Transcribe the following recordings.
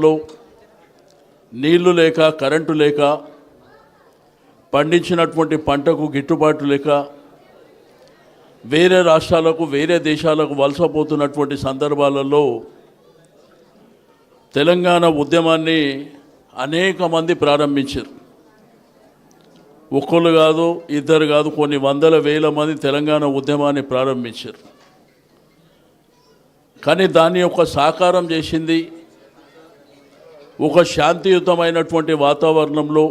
లో నీళ్ళు లేక కరెంటు లేక పండించినటువంటి పంటకు గిట్టుబాటు లేక వేరే రాష్ట్రాలకు వేరే దేశాలకు వలసపోతున్నటువంటి సందర్భాలలో తెలంగాణ ఉద్యమాన్ని అనేక మంది ప్రారంభించారు. ఒక్కళ్ళు కాదు ఇద్దరు కాదు కొన్ని వందల వేల మంది తెలంగాణ ఉద్యమాన్ని ప్రారంభించారు. కానీ దాన్ని యొక్క సాకారం చేసింది ఒక శాంతియుతమైనటువంటి వాతావరణంలో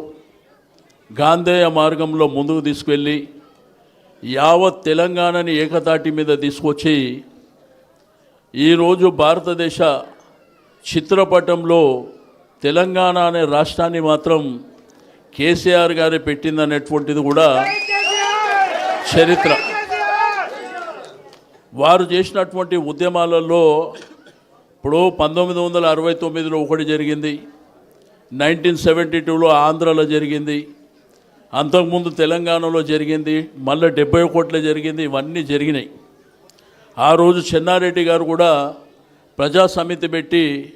గాంధేయ మార్గంలో ముందుకు తీసుకెళ్ళి యావత్ తెలంగాణని ఏకతాటి మీద తీసుకొచ్చి ఈరోజు భారతదేశ చిత్రపటంలో తెలంగాణ అనే రాష్ట్రాన్ని మాత్రం కేసీఆర్ గారే పెట్టిందనేటువంటిది కూడా చరిత్ర. వారు చేసినటువంటి ఉద్యమాలలో ఇప్పుడు పంతొమ్మిది వందల అరవై తొమ్మిదిలో ఒకటి జరిగింది. నైన్టీన్ సెవెంటీ టూలో ఆంధ్రాలో జరిగింది. అంతకుముందు తెలంగాణలో జరిగింది. మళ్ళీ డెబ్బై ఒకటిలో జరిగింది. ఇవన్నీ జరిగినాయి. ఆ రోజు చెన్నారెడ్డి గారు కూడా ప్రజా సమితి పెట్టి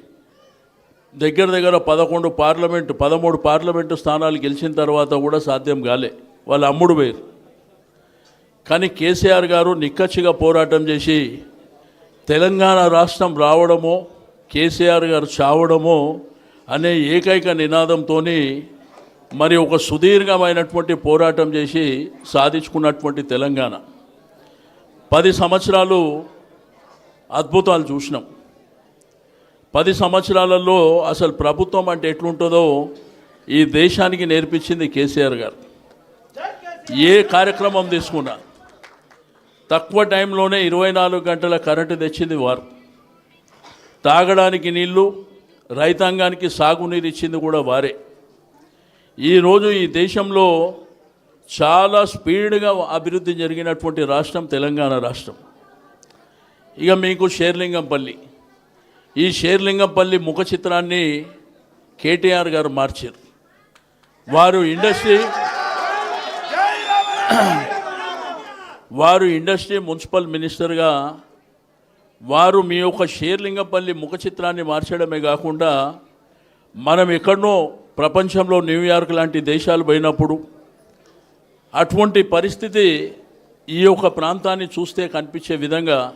దగ్గర దగ్గర పదకొండు పార్లమెంటు పదమూడు పార్లమెంటు స్థానాలు గెలిచిన తర్వాత కూడా సాధ్యం కాలే. వాళ్ళు అమ్ముడు పోయారు కానీ కేసీఆర్ గారు నిక్కచ్చిగా పోరాటం చేసి తెలంగాణ రాష్ట్రం రావడమో కేసీఆర్ గారు చావడమో అనే ఏకైక నినాదంతో మరి ఒక సుదీర్ఘమైనటువంటి పోరాటం చేసి సాధించుకున్నటువంటి తెలంగాణ. పది సంవత్సరాలు అద్భుతాలు చూసినాం. పది సంవత్సరాలలో అసలు ప్రభుత్వం అంటే ఎట్లుంటుందో ఈ దేశానికి నేర్పించింది కేసీఆర్ గారు. ఏ కార్యక్రమం తీసుకున్నా తక్కువ టైంలోనే ఇరవై నాలుగు గంటల కరెంటు తెచ్చింది వారు. తాగడానికి నీళ్ళు రైతాంగానికి సాగునీరు ఇచ్చింది కూడా వారే. ఈరోజు ఈ దేశంలో చాలా స్పీడ్గా అభివృద్ధి జరిగినటువంటి రాష్ట్రం తెలంగాణ రాష్ట్రం. ఇక మీకు షేర్లింగంపల్లి. ఈ షేర్లింగంపల్లి ముఖ చిత్రాన్ని కేటీఆర్ గారు మార్చారు. వారు ఇండస్ట్రీ వారు ఇండస్ట్రీ మున్సిపల్ మినిస్టర్గా వారు మీ యొక్క షేర్లింగపల్లి ముఖ చిత్రాన్ని మార్చడమే కాకుండా మనం ఎక్కడనో ప్రపంచంలో న్యూయార్క్ లాంటి దేశాలు పోయినప్పుడు అటువంటి పరిస్థితి ఈ యొక్క ప్రాంతాన్ని చూస్తే కనిపించే విధంగా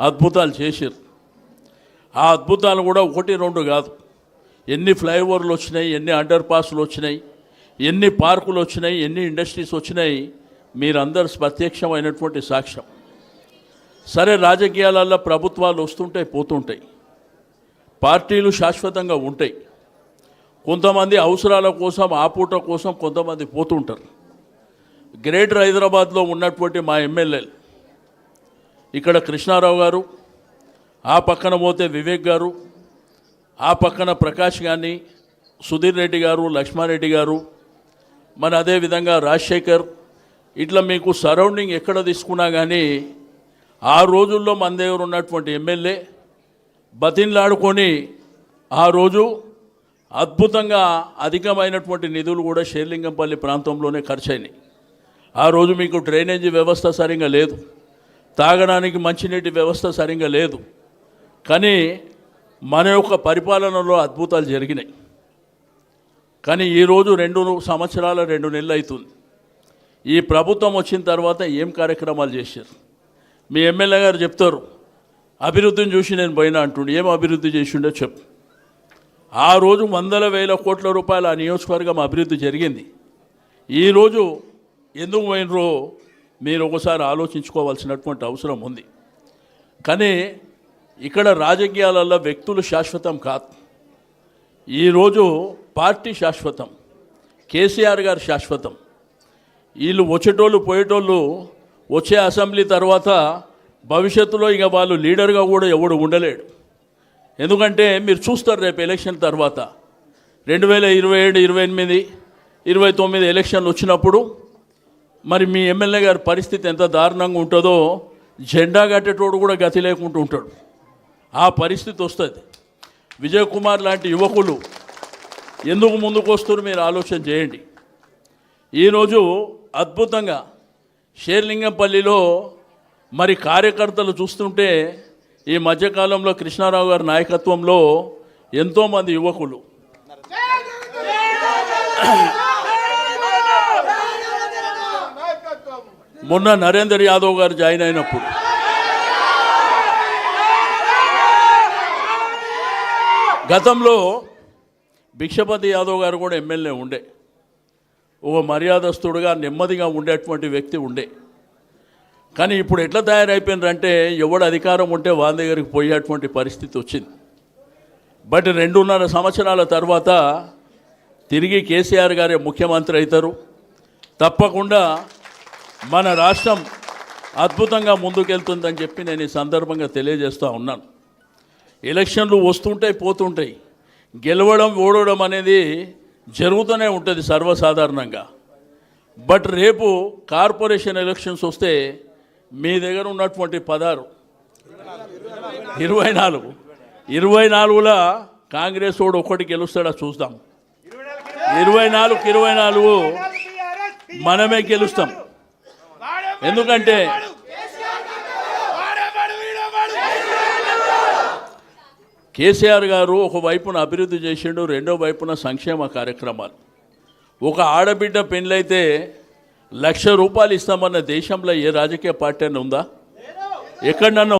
అద్భుతాలు చేశారు. ఆ అద్భుతాలు కూడా ఒకటి రెండు కాదు. ఎన్ని ఫ్లైఓవర్లు వచ్చినాయి ఎన్ని అండర్ పాస్లు వచ్చినాయి ఎన్ని పార్కులు వచ్చినాయి ఎన్ని ఇండస్ట్రీస్ వచ్చినాయి మీరందరూ ప్రత్యక్షమైనటువంటి సాక్ష్యం. సరే రాజకీయాలలో ప్రభుత్వాలు వస్తుంటాయి పోతుంటాయి. పార్టీలు శాశ్వతంగా ఉంటాయి. కొంతమంది అవసరాల కోసం ఆ పూట కోసం కొంతమంది పోతుంటారు. గ్రేటర్ హైదరాబాద్లో ఉన్నటువంటి మా ఎమ్మెల్యేలు ఇక్కడ కృష్ణారావు గారు ఆ పక్కన పోతే వివేక్ గారు ఆ పక్కన ప్రకాష్ కానీ సుధీర్ రెడ్డి గారు లక్ష్మారెడ్డి గారు మరి అదేవిధంగా రాజశేఖర్ ఇట్లా మీకు సరౌండింగ్ ఎక్కడ తీసుకున్నా కానీ ఆ రోజుల్లో మన దగ్గర ఉన్నటువంటి ఎమ్మెల్యే బతిన్లాడుకొని ఆ రోజు అద్భుతంగా అధికమైనటువంటి నిధులు కూడా షేర్లింగంపల్లి ప్రాంతంలోనే ఖర్చయినాయి. ఆ రోజు మీకు డ్రైనేజీ వ్యవస్థ సరిగా లేదు. తాగడానికి మంచినీటి వ్యవస్థ సరిగా లేదు. కానీ మన యొక్క పరిపాలనలో అద్భుతాలు జరిగినాయి. కానీ ఈరోజు రెండు సంవత్సరాల రెండు నెలలు అవుతుంది. ఈ ప్రభుత్వం వచ్చిన తర్వాత ఏం కార్యక్రమాలు చేశారు? మీ ఎమ్మెల్యే గారు చెప్తారు అభివృద్ధిని చూసి నేను పోయినా అంటుండే. ఏం అభివృద్ధి చేసిండో చెప్పు. ఆ రోజు వందల వేల కోట్ల రూపాయల ఆ నియోజకవర్గం అభివృద్ధి జరిగింది. ఈరోజు ఎందుకు పోయినరో మీరు ఒకసారి ఆలోచించుకోవాల్సినటువంటి అవసరం ఉంది. కానీ ఇక్కడ రాజకీయాలలో వ్యక్తులు శాశ్వతం కాదు. ఈరోజు పార్టీ శాశ్వతం కేసీఆర్ గారు శాశ్వతం వీళ్ళు వచ్చేటోళ్ళు పోయేటోళ్ళు వచ్చే అసెంబ్లీ తర్వాత భవిష్యత్తులో ఇక వాళ్ళు లీడర్గా కూడా ఎవడు ఉండలేడు. ఎందుకంటే మీరు చూస్తారు రేపు ఎలక్షన్ తర్వాత. రెండు వేల ఇరవై ఏడు ఇరవై ఎనిమిది ఇరవై తొమ్మిది ఎలక్షన్లు వచ్చినప్పుడు మరి మీ ఎమ్మెల్యే గారి పరిస్థితి ఎంత దారుణంగా ఉంటుందో జెండా కట్టేటోడు కూడా గతి లేకుండా ఉంటాడు. ఆ పరిస్థితి వస్తుంది. విజయ్ కుమార్ లాంటి యువకులు ఎందుకు ముందుకు వస్తారు మీరు ఆలోచన చేయండి. ఈరోజు అద్భుతంగా షేర్లింగంపల్లిలో మరి కార్యకర్తలు చూస్తుంటే ఈ మధ్యకాలంలో కృష్ణారావు గారి నాయకత్వంలో ఎంతోమంది యువకులు. మొన్న నరేందర్ యాదవ్ గారు జాయిన్ అయినప్పుడు. గతంలో భిక్షపతి యాదవ్ గారు కూడా ఎమ్మెల్యే ఉండే. ఓ మర్యాదస్తుడుగా నెమ్మదిగా ఉండేటువంటి వ్యక్తి ఉండే. కానీ ఇప్పుడు ఎట్లా తయారైపోయినారంటే ఎవడు అధికారం ఉంటే వాళ్ళ దగ్గరికి పోయేటువంటి పరిస్థితి వచ్చింది. బట్ రెండున్నర సంవత్సరాల తర్వాత తిరిగి కేసీఆర్ గారే ముఖ్యమంత్రి అవుతారు. తప్పకుండా మన రాష్ట్రం అద్భుతంగా ముందుకెళ్తుందని చెప్పి నేను ఈ సందర్భంగా తెలియజేస్తూ ఉన్నాను. ఎలక్షన్లు వస్తుంటాయి పోతుంటాయి. గెలవడం ఓడవడం అనేది జరుగుతూనే ఉంటుంది సర్వసాధారణంగా. బట్ రేపు కార్పొరేషన్ ఎలక్షన్స్ వస్తే మీ దగ్గర ఉన్నటువంటి పదారు ఇరవై నాలుగు. ఇరవై నాలుగులో కాంగ్రెస్ వాడు ఒకటి గెలుస్తాడా చూద్దాం. ఇరవై నాలుగు ఇరవై నాలుగు మనమే గెలుస్తాం. ఎందుకంటే కేసీఆర్ గారు ఒక వైపున అభివృద్ధి చేసిండు రెండో వైపున సంక్షేమ కార్యక్రమాలు. ఒక ఆడబిడ్డ పెళ్ళైతే లక్ష రూపాయలు ఇస్తామన్న దేశంలో ఏ రాజకీయ పార్టీ అయినా ఉందా? ఎక్కడన్నా